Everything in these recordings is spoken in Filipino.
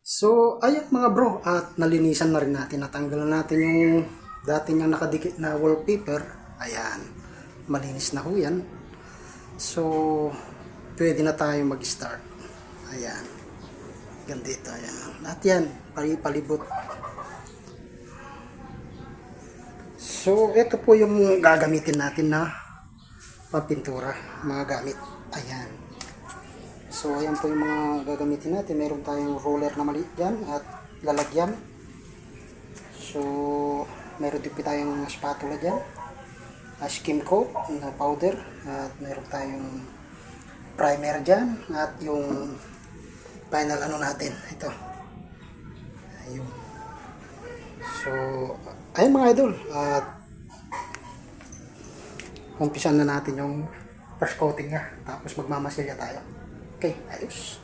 So, ayan mga bro, at nalinisan na rin natin. Natanggalan natin yung dati niyang nakadikit na wallpaper. Ayan, malinis na ho yan. So, pwede na tayo mag-start. Ayan. Gandito, ayan. Lahat yan, pali- palibot. So, ito po yung gagamitin natin na papintura, mga gamit. Ayan. So, ayan po yung mga gagamitin natin. Meron tayong roller na maliit dyan at lalagyan. So, meron din po tayong spatula dyan. Uh, skim coat na powder. At meron tayong primer dyan. At yung final ano natin. Ito. Ayun. So, ayun mga idol. At umpisan na natin yung first coating niya. Tapos magmamasilya tayo. Okay, ayos.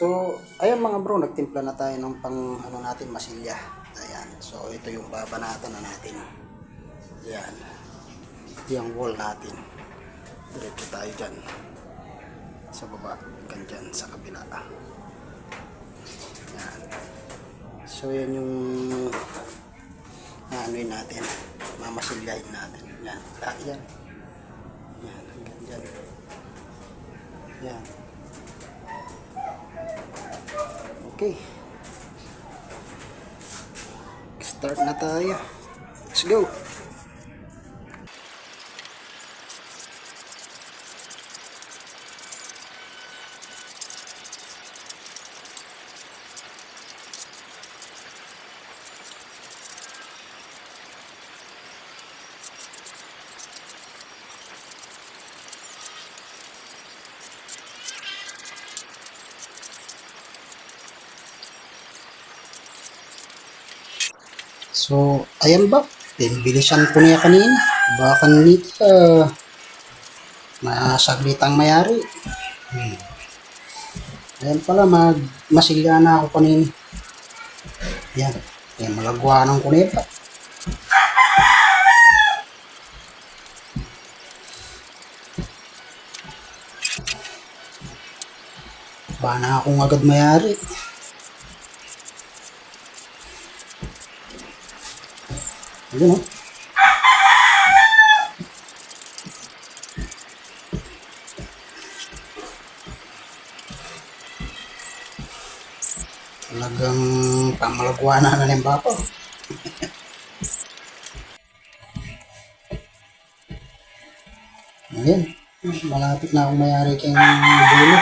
So, ayan mga bro, nagtimpla na tayo ng pang ano natin masilya. Ayan. So, ito yung babanatan na natin. Ayan. Ito yung wall natin. Diretso tayo dyan. Sa baba. Hanggang dyan sa kabila. Ayan. So, yan yung ano natin. Mamasilyahin natin. Ayan. Ah, yan. Ayan. Hanggang dyan. Ayan. Okay. Start na tayo. Let's go. So, ayan ba? Pinbilisan ko niya kanina. Baka nito, uh, masaglit ang mayari. Hmm. Ayan pala, mag masilya na ako kanina. Yan. Yan, malagwa ng kuneta. Bana akong agad mayari. Ayun oh. Talagang pamalagwana na ng bako. Ayun. Malapit na akong mayari kayong dulo.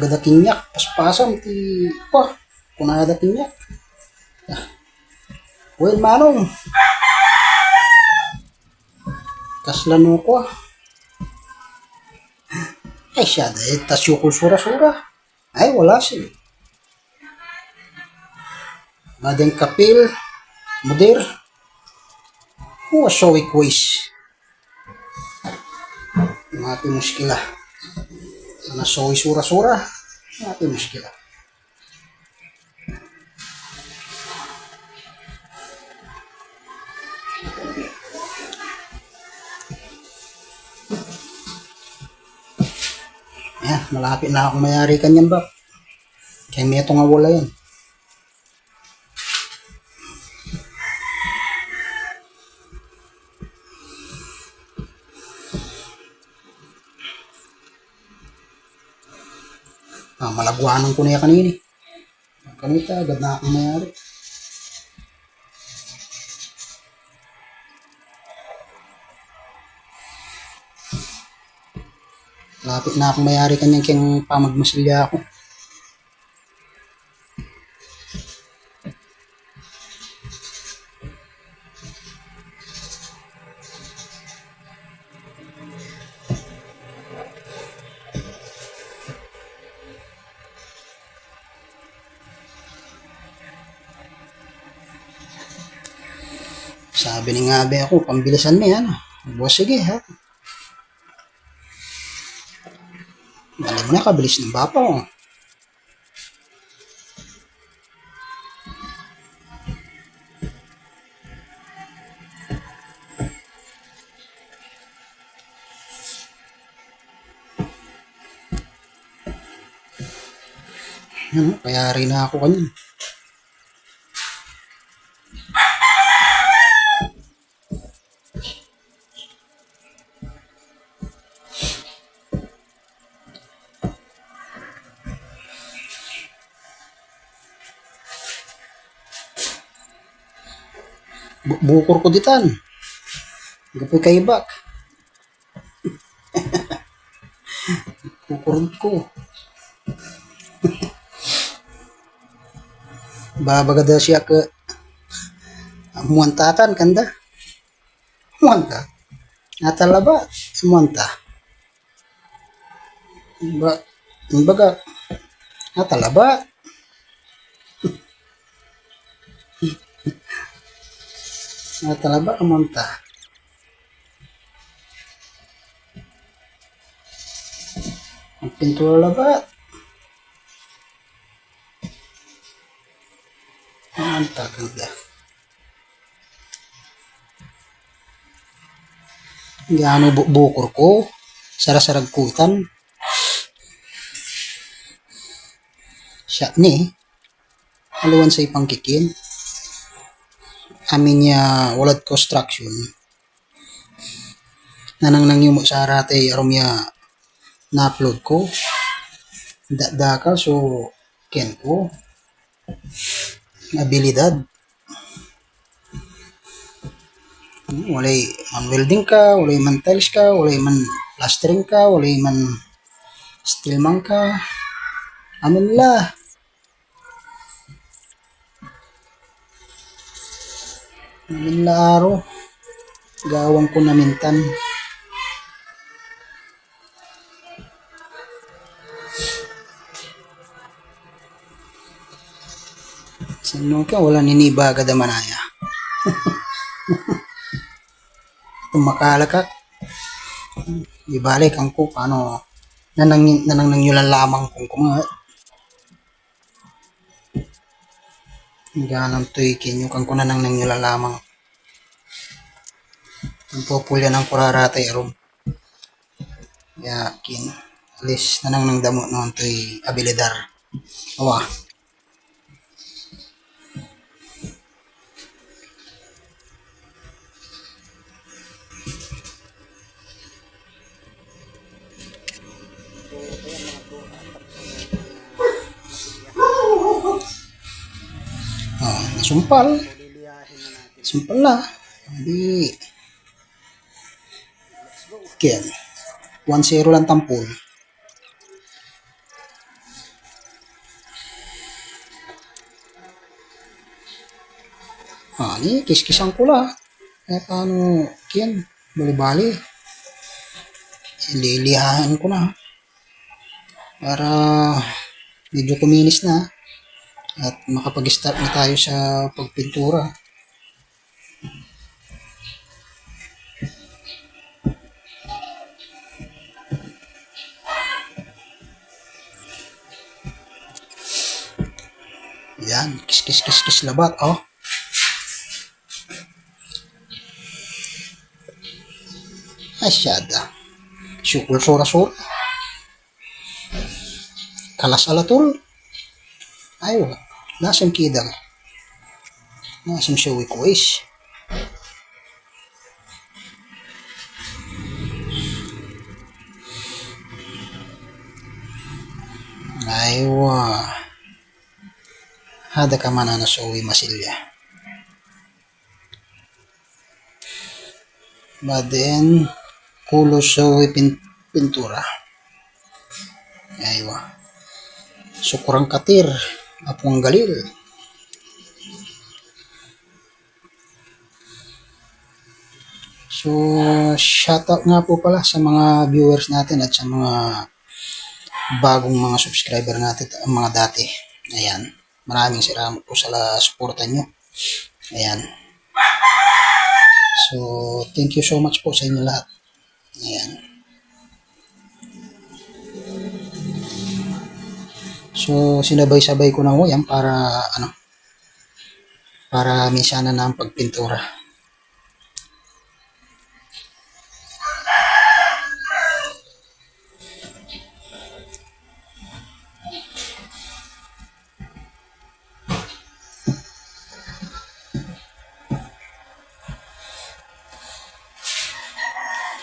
Yung bagada kinyak, paspasam ti pa, kunada kinyak. Ah. Well, manong. Kaslano ko. Ay siya, dahil tas yung sura-sura. Ay, wala siya. Madeng kapil, mudir. Huwa showy quiz. Mati muskila. Showy sura-sura. Mati muskila. Yan, malapit na akong mayari kanyan ba? Kaya may ito nga wala yan. Ah, malagwanan ko na yan kanini. Kanita, agad na akong mayari. Lapit na akong mayari kanyang kiyang pamagmasilya ako. Sabi ni nga be ako, pambilisan mo yan. Boss, sige ha. Mo na, kabilis ng bapa ko. Yan, kaya rin na ako kanyan. Bu- bukor ko ditan. Gapoy kay bak. bukor ko. Babagada siya ke muantatan kanda. Muanta. Natalaba. Muanta. Ba, baga, natalaba. Natalaba amonta. Ang pintura labat. Amonta ganda. Gano bu bukor ko. Sarasarag kutan. Siya ni. Haluan sa ipang kikin amin niya walad construction. Nanang nang yumo sa arate arom ya na-upload ko. Da dakal so ken ko. Abilidad. Walay man welding ka walay man tiles ka walay man plastering ka walay man steel man ka. Amin Namin laro. Gawang ko namintan. Sino ka? Wala niniba agad manaya. Tumakala ka. Ibalik ang ko paano nanang nanang lamang kung kumahat. Ganang to'y kinyo kang kuna nang nangyula lamang. Ang populya ng kuraratay arom. Ya, kin. Alis na nang nang damo noon to'y abilidar. Awa. Nasumpal. Sumpal na. Hindi. Ken. 1-0 lang tampol. Ah, ni kiskisan ko la. Eh, paano, Ken? Bali-bali. Ililihahan ko na. para medyo kuminis na at makapag-start na tayo sa pagpintura. Yan, kis kis kis kis labat, oh. Asyada. Syukul sura-sura. Kalas alatul. Ayo, nasam kida ka. Nasam siya wikuis. Aywa. Hada ka mana na suwi masilya. Baden kulo suwi pin pintura. Aywa. Sukurang katir. Apong galil. So, shoutout nga po pala sa mga viewers natin at sa mga bagong mga subscriber natin, ang mga dati. Ayan. Maraming salamat po sa suporta nyo. Ayan. So, thank you so much po sa inyo lahat. Ayan. So, sinabay-sabay ko na ho yan para, ano, para minsanan na ang pagpintura.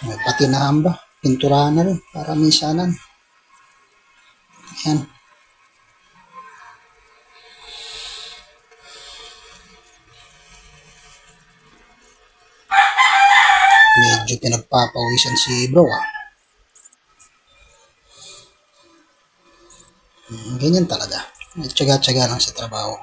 May pati na hamba. Pinturahan na rin para minsanan. Ayan. Medyo pinagpapawisan si bro ah. Hmm, Ganyan talaga. Tsaga-tsaga lang sa trabaho.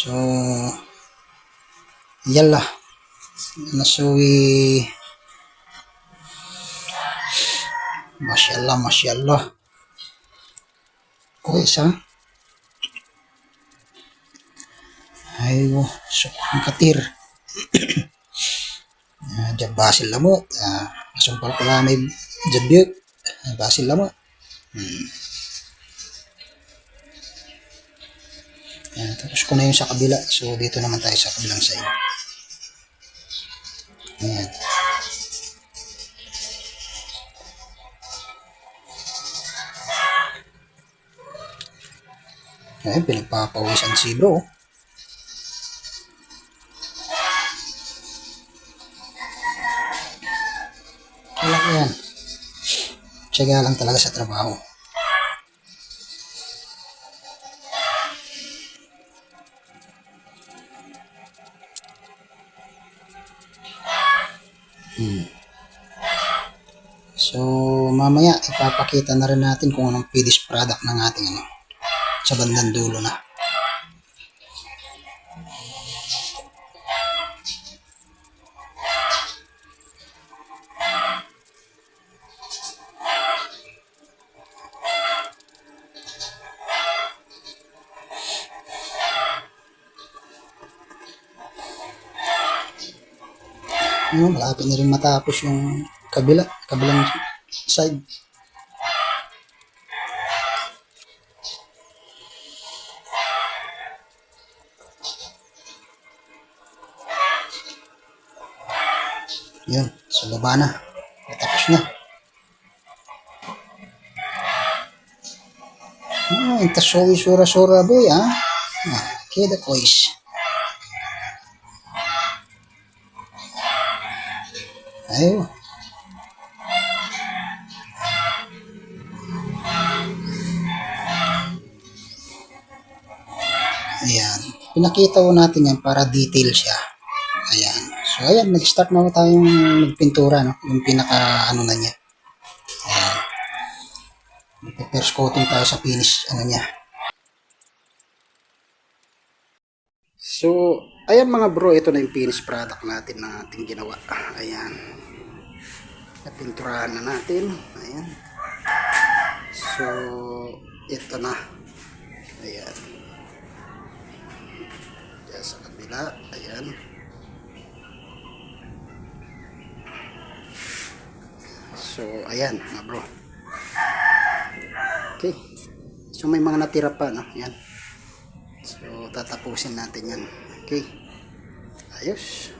So, yala. Nasuwi. Masyallah, masyallah. Kuya sa. Ayo, sukang katir. Ah, Diyan basil lamot. Uh, masumpal pala may jabyot. Basil lamot. Hmm. Ayan, tapos ko na yung sa kabila. So, dito naman tayo sa kabilang side. Ayan. Ayan, pinagpapawisan si bro. Wala ko yan. Tiyaga lang talaga sa trabaho. So, mamaya ipapakita na rin natin kung anong finished product ng ating ano, sa bandang dulo na. Ano, malapit na rin matapos yung kabila, kabilang side. Yun, sa baba na. Tapos na. Ah, ito soy sura-sura boy, ah. Ah, keda kois. Ayo. Pinakita ko natin yan para detail siya. Ayan. So, ayan, nag-start na tayong magpintura, no? Yung pinaka, ano na niya. Ayan. First coating tayo sa finish, ano niya. So, ayan mga bro, ito na yung finished product natin na ating ginawa. Ayan. Napinturahan na natin. Ayan. So, ito na. Ayan. Kabila. Ayan. So, ayan mga bro. Okay. So, may mga natira pa, no? Ayan. So, tatapusin natin yan. Okay. Ayos.